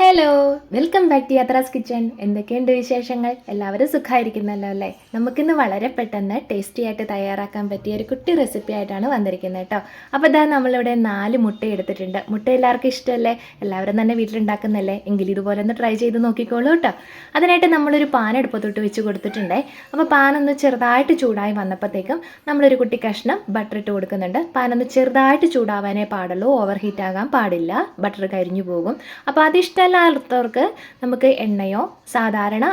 Hello welcome back to Yathra's kitchen എന്തൊക്കെയുണ്ട് വിശേഷങ്ങൾ? എല്ലാവരും സുഖമായിരിക്കുന്നല്ലോ അല്ലേ? നമുക്കിന്ന് വളരെ പെട്ടെന്ന് ടേസ്റ്റി ആയിട്ട് തയ്യാറാക്കാൻ പറ്റിയ ഒരു കുട്ടി റെസിപ്പി ആയിട്ടാണ് വന്നിരിക്കുന്നത് കേട്ടോ അപ്പോൾ ഇതാ നമ്മളിവിടെ നാല് മുട്ട എടുത്തിട്ടുണ്ട്. മുട്ട എല്ലാവർക്കും ഇഷ്ടമല്ലേ? എല്ലാവരും തന്നെ വീട്ടിലുണ്ടാക്കുന്നല്ലേ? എങ്കിൽ ഇതുപോലെ ഒന്ന് ട്രൈ ചെയ്ത് നോക്കിക്കോളൂ കേട്ടോ അതിനായിട്ട് നമ്മളൊരു പാൻ അടുപ്പത്തോട്ട് വെച്ച് കൊടുത്തിട്ടുണ്ടേ. അപ്പോൾ പാൻ ഒന്ന് ചെറുതായിട്ട് ചൂടായി വന്നപ്പോഴത്തേക്കും നമ്മളൊരു കുട്ടി കഷ്ണം ബട്ടർ ഇട്ട് കൊടുക്കുന്നുണ്ട്. പാൻ ഒന്ന് ചെറുതായിട്ട് ചൂടാവാനേ പാടുള്ളൂ. ഓവർ ഹീറ്റ് ആകാൻ പാടില്ല. ബട്ടർ കരിഞ്ഞു പോകും. അപ്പോൾ അത് ഇഷ്ടമല്ലാത്തവർക്ക് നമുക്ക് എണ്ണയോ സാധാരണ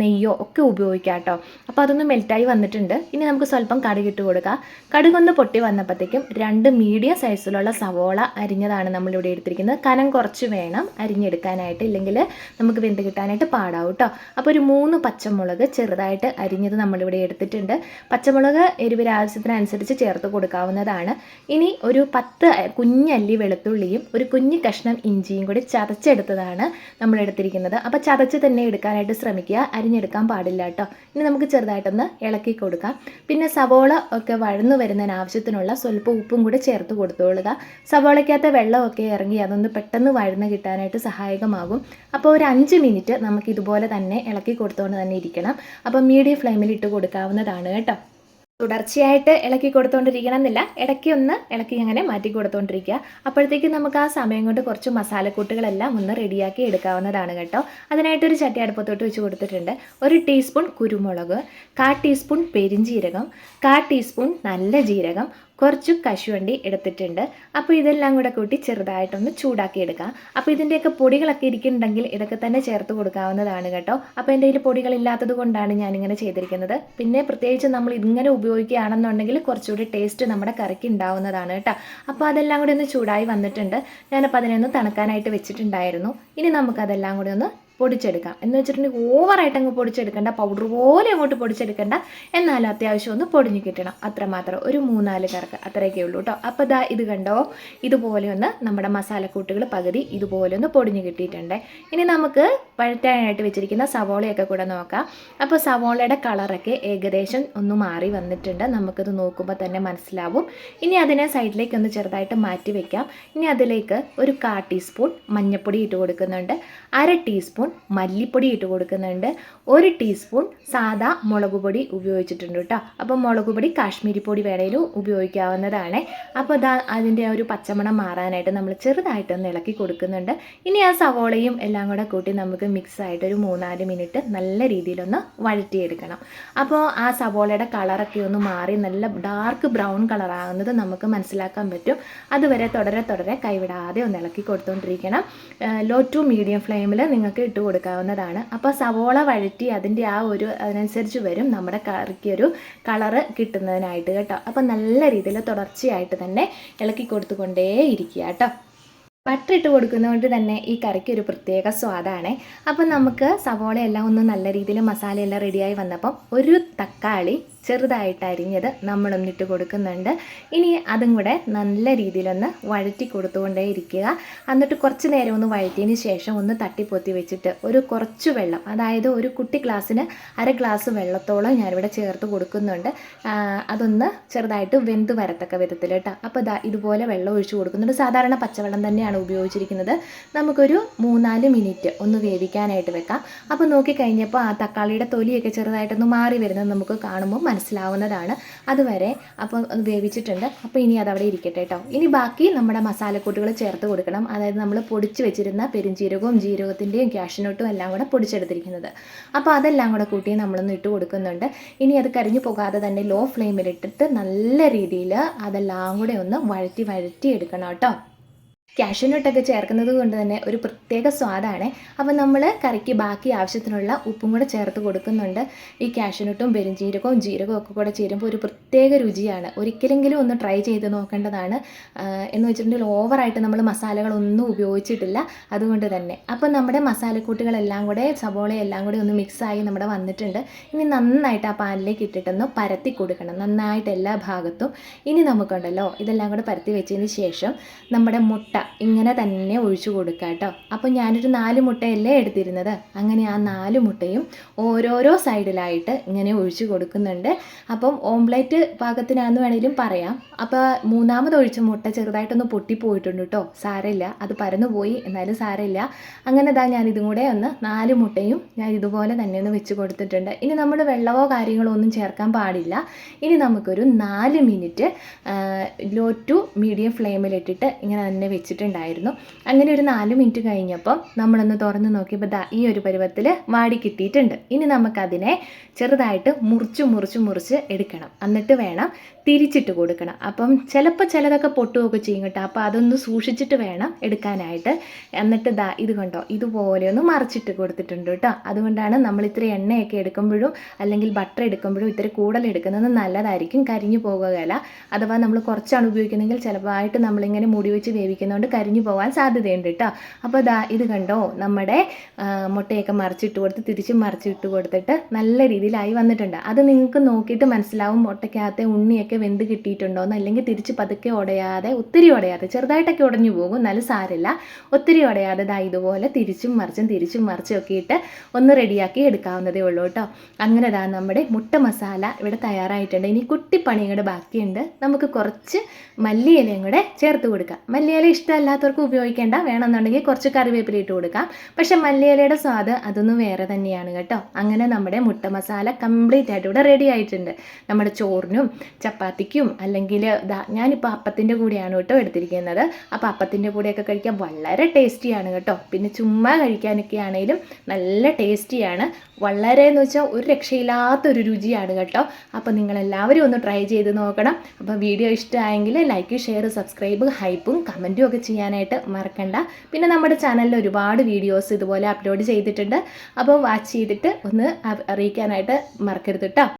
നെയ്യോ ഒക്കെ ഉപയോഗിക്കാം കേട്ടോ അപ്പോൾ അതൊന്ന് മെൽറ്റായി വന്നിട്ടുണ്ട്. ഇനി നമുക്ക് സ്വല്പം കടുക് ഇട്ട് കൊടുക്കാം. കടുകൊന്ന് പൊട്ടി വന്നപ്പോഴത്തേക്കും രണ്ട് മീഡിയം സൈസിലുള്ള സവോള അരിഞ്ഞതാണ് നമ്മളിവിടെ എടുത്തിരിക്കുന്നത്. കനം കുറച്ച് വേണം അരിഞ്ഞെടുക്കാനായിട്ട്. ഇല്ലെങ്കിൽ നമുക്ക് വെന്ത് കിട്ടാനായിട്ട് പാടാവും കേട്ടോ അപ്പോൾ ഒരു മൂന്ന് പച്ചമുളക് ചെറുതായിട്ട് അരിഞ്ഞത് നമ്മളിവിടെ എടുത്തിട്ടുണ്ട്. പച്ചമുളക് എരിവിന് ആവശ്യത്തിനനുസരിച്ച് ചേർത്ത് കൊടുക്കാവുന്നതാണ്. ഇനി ഒരു പത്ത് കുഞ്ഞല്ലി വെളുത്തുള്ളിയും ഒരു കുഞ്ഞ് കഷ്ണം ഇഞ്ചിയും കൂടി ചതച്ചെടുത്തതാണ് നമ്മൾ എടുത്തിരിക്കുന്നത് അപ്പോൾ ചതച്ച് തന്നെ എടുക്കാനായിട്ട് ശ്രമിക്കുക. അരിഞ്ഞെടുക്കാൻ പാടില്ല കേട്ടോ. ഇനി നമുക്ക് ചെറുതായിട്ടൊന്ന് ഇളക്കി കൊടുക്കാം. പിന്നെ സവോള ഒക്കെ വഴന്നു വരുന്നതിന് ആവശ്യത്തിനുള്ള സ്വല്പം ഉപ്പും കൂടി ചേർത്ത് കൊടുത്തുകൊള്ളുക സവോളയ്ക്കകത്ത് വെള്ളമൊക്കെ ഇറങ്ങി അതൊന്ന് പെട്ടെന്ന് വഴന്ന് കിട്ടാനായിട്ട് സഹായകമാകും. അപ്പോൾ ഒരു അഞ്ച് മിനിറ്റ് നമുക്ക് ഇതുപോലെ തന്നെ ഇളക്കി കൊടുത്തുകൊണ്ട് തന്നെ ഇരിക്കണം. അപ്പോൾ മീഡിയം ഫ്ലെയിമിൽ ഇട്ട് കൊടുക്കാവുന്നതാണ് കേട്ടോ. തുടർച്ചയായിട്ട് ഇളക്കി കൊടുത്തുകൊണ്ടിരിക്കണം എന്നില്ല ഇടയ്ക്ക് ഒന്ന് ഇളക്കി അങ്ങനെ മാറ്റി കൊടുത്തുകൊണ്ടിരിക്കുക അപ്പോഴത്തേക്ക് നമുക്ക് ആ സമയം കൊണ്ട് കുറച്ച് മസാലക്കൂട്ടുകളെല്ലാം ഒന്ന് റെഡിയാക്കി എടുക്കാവുന്നതാണ് കേട്ടോ. അതിനായിട്ടൊരു ചട്ടി അടുപ്പത്തോട്ട് വെച്ച് കൊടുത്തിട്ടുണ്ട്. ഒരു ടീസ്പൂൺ കുരുമുളക് കാ ടീസ്പൂൺ പെരിഞ്ജീരകം കാ ടീസ്പൂൺ നല്ല ജീരകം കുറച്ച് കശുവണ്ടി എടുത്തിട്ടുണ്ട്. അപ്പോൾ ഇതെല്ലാം കൂടെ കൂട്ടി ചെറുതായിട്ടൊന്ന് ചൂടാക്കി എടുക്കാം. അപ്പോൾ ഇതിന്റെയൊക്കെ പൊടികളൊക്കെ ഇരിക്കുന്നുണ്ടെങ്കിൽ ഇതൊക്കെ തന്നെ ചേർത്ത് കൊടുക്കാവുന്നതാണ് കേട്ടോ. അപ്പോൾ എന്റെ കയ്യിൽ പൊടികളില്ലാത്തത് കൊണ്ടാണ് ഞാനിങ്ങനെ ചെയ്തിരിക്കുന്നത്. പിന്നെ പ്രത്യേകിച്ച് നമ്മൾ ഇങ്ങനെ ഉപയോഗിക്കുകയാണെന്നുണ്ടെങ്കിൽ കുറച്ചുകൂടി ടേസ്റ്റ് നമ്മുടെ കറിക്ക് ഉണ്ടാവുന്നതാണ് കേട്ടോ. അപ്പോൾ അതെല്ലാം കൂടി ഒന്ന് ചൂടായി വന്നിട്ടുണ്ട്. ഞാനപ്പോൾ അതിനെ ഒന്ന് തണുക്കാനായിട്ട് വെച്ചിട്ടുണ്ടായിരുന്നു. ഇനി നമുക്കതെല്ലാം കൂടി ഒന്ന് പൊടിച്ചെടുക്കാം. എന്ന് വെച്ചിട്ടുണ്ടെങ്കിൽ ഓവറായിട്ട് അങ്ങ് പൊടിച്ചെടുക്കേണ്ട പൗഡർ പോലെ അങ്ങോട്ട് പൊടിച്ചെടുക്കേണ്ട. എന്നാലും അത്യാവശ്യം ഒന്ന് പൊടിഞ്ഞ് കിട്ടണം. അത്രമാത്രം ഒരു മൂന്നാൽ കറക്ക് അത്രയൊക്കെ ഉള്ളൂ കേട്ടോ അപ്പോൾ ദാ ഇത് കണ്ടോ? ഇതുപോലെ ഒന്ന് നമ്മുടെ മസാലക്കൂട്ടുകൾ പകുതി ഇതുപോലെ ഒന്ന് പൊടിഞ്ഞ് കിട്ടിയിട്ടുണ്ട്. ഇനി നമുക്ക് വഴറ്റാനായിട്ട് വെച്ചിരിക്കുന്ന സവോളയൊക്കെ കൂടെ നോക്കാം. അപ്പോൾ സവോളയുടെ കളറൊക്കെ ഏകദേശം ഒന്ന് മാറി വന്നിട്ടുണ്ട്. നമുക്കിത് നോക്കുമ്പോൾ തന്നെ മനസ്സിലാവും. ഇനി അതിനെ സൈഡിലേക്ക് ഒന്ന് ചെറുതായിട്ട് മാറ്റി വെക്കാം. ഇനി അതിലേക്ക് ഒരു കാ ടീസ്പൂൺ മഞ്ഞൾപ്പൊടി ഇട്ട് കൊടുക്കുന്നുണ്ട്. അര ടീസ്പൂൺ മല്ലിപ്പൊടി ഇട്ട് കൊടുക്കുന്നുണ്ട്. ഒരു ടീസ്പൂൺ സാദാ മുളക് പൊടി ഉപയോഗിച്ചിട്ടുണ്ട് കേട്ടോ അപ്പോൾ മുളക് പൊടി കാശ്മീരി പൊടി വേണേലും ഉപയോഗിക്കാവുന്നതാണ്. അപ്പോൾ അതാ അതിന്റെ ഒരു പച്ചമണം മാറാനായിട്ട് നമ്മൾ ചെറുതായിട്ടൊന്ന് ഇളക്കി കൊടുക്കുന്നുണ്ട്. ഇനി ആ സവോളയും എല്ലാം കൂടെ കൂട്ടി നമുക്ക് മിക്സ് ആയിട്ട് ഒരു മൂന്നാൽ മിനിറ്റ് നല്ല രീതിയിലൊന്ന് വഴറ്റിയെടുക്കണം. അപ്പോൾ ആ സവോളയുടെ കളറൊക്കെ ഒന്ന് മാറി നല്ല ഡാർക്ക് ബ്രൗൺ കളറാകുന്നത് നമുക്ക് മനസ്സിലാക്കാൻ പറ്റും. അതുവരെ തുടരെ തുടരെ കൈവിടാതെ ഒന്ന് ഇളക്കി കൊടുത്തുകൊണ്ടിരിക്കണം ലോ ടു മീഡിയം ഫ്ലെയിമിൽ നിങ്ങൾക്ക് ഇട്ട് കൊടുക്കാവുന്നതാണ്. അപ്പോൾ സവോള വഴറ്റി അതിന്റെ ആ ഒരു അതിനനുസരിച്ച് വരും നമ്മുടെ കറിക്ക് ഒരു കളറ് കിട്ടുന്നതിനായിട്ട് കേട്ടോ. അപ്പോൾ നല്ല രീതിയിൽ തുടർച്ചയായിട്ട് തന്നെ ഇളക്കി കൊടുത്തുകൊണ്ടേ ഇരിക്കുക കേട്ടോ. ബട്ടർ ഇട്ട് കൊടുക്കുന്നതുകൊണ്ട് തന്നെ ഈ കറിക്ക് ഒരു പ്രത്യേക സ്വാദാണ്. അപ്പം നമുക്ക് സവോളയെല്ലാം ഒന്ന് നല്ല രീതിയിൽ മസാലയെല്ലാം റെഡിയായി വന്നപ്പം ഒരു തക്കാളി ചെറുതായിട്ട് അരിഞ്ഞത് നമ്മളൊന്നിട്ട് കൊടുക്കുന്നുണ്ട്. ഇനി അതും കൂടെ നല്ല രീതിയിലൊന്ന് വഴറ്റി കൊടുത്തുകൊണ്ടേ ഇരിക്കുക. എന്നിട്ട് കുറച്ച് നേരം ഒന്ന് വഴറ്റിയതിന് ശേഷം ഒന്ന് തട്ടിപ്പൊത്തി വെച്ചിട്ട് ഒരു കുറച്ച് വെള്ളം അതായത് ഒരു കുട്ടി ഗ്ലാസ്സിന് അര ഗ്ലാസ് വെള്ളത്തോളം ഞാനിവിടെ ചേർത്ത് കൊടുക്കുന്നുണ്ട്. അതൊന്ന് ചെറുതായിട്ട് വെന്ത് വരത്തക്ക വിധത്തിൽ കേട്ടോ. അപ്പോൾ ഇതാ ഇതുപോലെ വെള്ളം ഒഴിച്ച് കൊടുക്കുന്നുണ്ട്. സാധാരണ പച്ചവെള്ളം തന്നെയാണ് ഉപയോഗിച്ചിരിക്കുന്നത്. നമുക്കൊരു മൂന്നാൽ മിനിറ്റ് ഒന്ന് വേവിക്കാനായിട്ട് വെക്കാം. അപ്പോൾ നോക്കിക്കഴിഞ്ഞപ്പോൾ ആ തക്കാളിയുടെ തൊലിയൊക്കെ ചെറുതായിട്ടൊന്ന് മാറി വരുന്നത് നമുക്ക് കാണുമ്പോൾ മനസ്സിലാവുന്നതാണ്. അതുവരെ അപ്പോൾ അത് വേവിച്ചിട്ടുണ്ട്. അപ്പോൾ ഇനി അതവിടെ ഇരിക്കട്ടെ കേട്ടോ. ഇനി ബാക്കി നമ്മുടെ മസാലക്കൂട്ടുകൾ ചേർത്ത് കൊടുക്കണം. അതായത് നമ്മൾ പൊടിച്ച് വെച്ചിരുന്ന പെരുംജീരകവും ജീരകത്തിന്റെയും ക്യാഷിനോട്ടും എല്ലാം കൂടെ പൊടിച്ചെടുത്തിരിക്കുന്നത്. അപ്പോൾ അതെല്ലാം കൂടെ കൂട്ടി നമ്മളൊന്ന് ഇട്ട് കൊടുക്കുന്നുണ്ട്. ഇനി അത് കരിഞ്ഞു പോകാതെ തന്നെ ലോ ഫ്ലെയിമിലിട്ടിട്ട് നല്ല രീതിയിൽ അതെല്ലാം കൂടെ ഒന്ന് വഴറ്റി വഴറ്റി എടുക്കണം കേട്ടോ. കാഷ്യൂനട്ടൊക്കെ ചേർക്കുന്നത് കൊണ്ട് തന്നെ ഒരു പ്രത്യേക സ്വാദാണ്. അപ്പോൾ നമ്മൾ കറിക്ക് ബാക്കി ആവശ്യത്തിനുള്ള ഉപ്പും കൂടെ ചേർത്ത് കൊടുക്കുന്നുണ്ട്. ഈ കാഷ്യൂനട്ടും പെരുംജീരകവും ജീരകവും ഒക്കെ കൂടെ ചേരുമ്പോൾ ഒരു പ്രത്യേക രുചിയാണ്. ഒരിക്കലെങ്കിലും ഒന്ന് ട്രൈ ചെയ്ത് നോക്കേണ്ടതാണ്. എന്ന് വെച്ചിട്ടുണ്ടെങ്കിൽ ഓവറായിട്ട് നമ്മൾ മസാലകളൊന്നും ഉപയോഗിച്ചിട്ടില്ല. അതുകൊണ്ട് തന്നെ. അപ്പോൾ നമ്മുടെ മസാലക്കൂട്ടുകളെല്ലാം കൂടെ എല്ലാം കൂടി ഒന്ന് മിക്സായി നമ്മുടെ വന്നിട്ടുണ്ട്. ഇനി നന്നായിട്ട് ആ പാനിലേക്ക് ഇട്ടിട്ടൊന്ന് പരത്തി കൊടുക്കണം. നന്നായിട്ട് എല്ലാ ഭാഗത്തും. ഇനി നമുക്കുണ്ടല്ലോ ഇതെല്ലാം കൂടെ പരത്തി വെച്ചതിന് ശേഷം നമ്മുടെ മുട്ട ഇങ്ങനെ തന്നെ ഒഴിച്ചു കൊടുക്കുക കേട്ടോ. അപ്പോൾ ഞാനൊരു നാല് മുട്ടയല്ലേ എടുത്തിരുന്നത്? അങ്ങനെ ആ നാല് മുട്ടയും ഓരോരോ സൈഡിലായിട്ട് ഇങ്ങനെ ഒഴിച്ചു കൊടുക്കുന്നുണ്ട്. അപ്പം ഓംലേറ്റ് പാകത്തിനാണെന്ന് വേണമെങ്കിലും പറയാം. അപ്പോൾ മൂന്നാമത് ഒഴിച്ച മുട്ട ചെറുതായിട്ടൊന്ന് പൊട്ടിപ്പോയിട്ടുണ്ട് കേട്ടോ. സാരമില്ല അത് പരന്നു പോയി. എന്നാലും സാരമില്ല അങ്ങനെ ഇതാ ഞാൻ ഇതും കൂടെ ഒന്ന് നാല് മുട്ടയും ഞാൻ ഇതുപോലെ തന്നെ ഒന്ന് വെച്ച് കൊടുത്തിട്ടുണ്ട്. ഇനി നമ്മൾ വെള്ളമോ കാര്യങ്ങളോ ഒന്നും ചേർക്കാൻ പാടില്ല. ഇനി നമുക്കൊരു നാല് മിനിറ്റ് ലോ ടു മീഡിയം ഫ്ലെയിമിലിട്ടിട്ട് ഇങ്ങനെ തന്നെ വെച്ചിട്ടുണ്ടായിരുന്നു. അങ്ങനെ ഒരു നാല് മിനിറ്റ് കഴിഞ്ഞപ്പോൾ നമ്മളൊന്ന് തുറന്ന് നോക്കിയപ്പോൾ ദാ ഈ ഒരു പരുവത്തിൽ വാടി കിട്ടിയിട്ടുണ്ട്. ഇനി നമുക്കതിനെ ചെറുതായിട്ട് മുറിച്ച് മുറിച്ച് മുറിച്ച് എടുക്കണം. എന്നിട്ട് വേണം തിരിച്ചിട്ട് കൊടുക്കണം. അപ്പം ചിലപ്പോൾ ചിലതൊക്കെ പൊട്ടുകയൊക്കെ ചെയ്യും കേട്ടോ. അപ്പോൾ അതൊന്ന് സൂക്ഷിച്ചിട്ട് വേണം എടുക്കാനായിട്ട്. എന്നിട്ട് ദാ ഇത് കണ്ടോ? ഇതുപോലെ ഒന്ന് മറിച്ചിട്ട് കൊടുത്തിട്ടുണ്ട് കേട്ടോ. അതുകൊണ്ടാണ് നമ്മൾ ഇത്ര എണ്ണയൊക്കെ എടുക്കുമ്പോഴും അല്ലെങ്കിൽ ബട്ടർ എടുക്കുമ്പോഴും ഇത്ര കൂടുതൽ എടുക്കുന്നത് നല്ലതായിരിക്കും. കരിഞ്ഞു പോകുകയില്ല. അഥവാ നമ്മൾ കുറച്ചാണ് ഉപയോഗിക്കുന്നതെങ്കിൽ ചിലപ്പോൾ ആയിട്ട് നമ്മളിങ്ങനെ മുടി വെച്ച് വേവിക്കുന്നതുകൊണ്ട് കരിഞ്ഞു പോകാൻ സാധ്യതയുണ്ട് കേട്ടോ അപ്പോൾ ദാ ഇത് കണ്ടോ? നമ്മുടെ മുട്ടയൊക്കെ മറിച്ചിട്ട് കൊടുത്ത് തിരിച്ചും മറിച്ചിട്ട് കൊടുത്തിട്ട് നല്ല രീതിയിലായി വന്നിട്ടുണ്ട്. അത് നിങ്ങൾക്ക് നോക്കിയിട്ട് മനസ്സിലാവും മുട്ടയ്ക്കകത്തെ ഉണ്ണിയൊക്കെ വെന്ത് കിട്ടിയിട്ടുണ്ടോ എന്ന് അല്ലെങ്കിൽ തിരിച്ച് പതുക്കെ ഉടയാതെ ഒത്തിരി ഉടയാതെ ചെറുതായിട്ടൊക്കെ ഉടഞ്ഞു പോകും. നല്ല സാരില്ല ഒത്തിരി ഉടയാതെ ദാ ഇതുപോലെ തിരിച്ചും മറിച്ചും തിരിച്ചും മറിച്ചും ഒക്കെ ഇട്ട് ഒന്ന് റെഡിയാക്കി എടുക്കാവുന്നതേ ഉള്ളൂ കേട്ടോ അങ്ങനെ ദാ നമ്മുടെ മുട്ട മസാല ഇവിടെ തയ്യാറായിട്ടുണ്ട്. ഇനി കുട്ടിപ്പണിയുടെ ബാക്കിയുണ്ട്. നമുക്ക് കുറച്ച് മല്ലിയിലയും കൂടെ ചേർത്ത് കൊടുക്കാം. മല്ലിയില ഇഷ്ടമല്ലാത്തവർക്ക് ഉപയോഗിക്കേണ്ട വേണമെന്നുണ്ടെങ്കിൽ കുറച്ച് കറിവേപ്പില ഇട്ട് കൊടുക്കാം. പക്ഷെ മല്ലിയിലയുടെ സ്വാദ് അതൊന്നും വേറെ തന്നെയാണ് കേട്ടോ. അങ്ങനെ നമ്മുടെ മുട്ട മസാല കംപ്ലീറ്റ് ആയിട്ട് ഇവിടെ റെഡി ആയിട്ടുണ്ട്. നമ്മുടെ ചോറിനും ചപ്പാത്തിക്കും അല്ലെങ്കിൽ ഞാനിപ്പോൾ അപ്പത്തിന്റെ കൂടെയാണ് കേട്ടോ എടുത്തിരിക്കുന്നത്. അപ്പോൾ അപ്പത്തിന്റെ കൂടെയൊക്കെ കഴിക്കാൻ വളരെ ടേസ്റ്റിയാണ് കേട്ടോ. പിന്നെ ചുമ്മാ കഴിക്കാനൊക്കെ ആണെങ്കിലും നല്ല ടേസ്റ്റിയാണ് വളരെ എന്ന് വെച്ചാൽ ഒരു രക്ഷയില്ലാത്തൊരു രുചിയാണ് കേട്ടോ. അപ്പോൾ നിങ്ങളെല്ലാവരും ഒന്ന് ട്രൈ ചെയ്ത് നോക്കണം. അപ്പോൾ വീഡിയോ ഇഷ്ടമായെങ്കിൽ ലൈക്ക് ഷെയർ സബ്സ്ക്രൈബ് ഹൈപ്പും കമന്റും ഒക്കെ ചെയ്യാനായിട്ട് മറക്കണ്ട. പിന്നെ നമ്മുടെ ചാനലിൽ ഒരുപാട് വീഡിയോസ് ഇതുപോലെ അപ്ലോഡ് ചെയ്തിട്ടുണ്ട്. അപ്പോൾ വാച്ച് ചെയ്തിട്ട് ഒന്ന് അറിയിക്കാനായിട്ട് മറക്കരുത് കേട്ടോ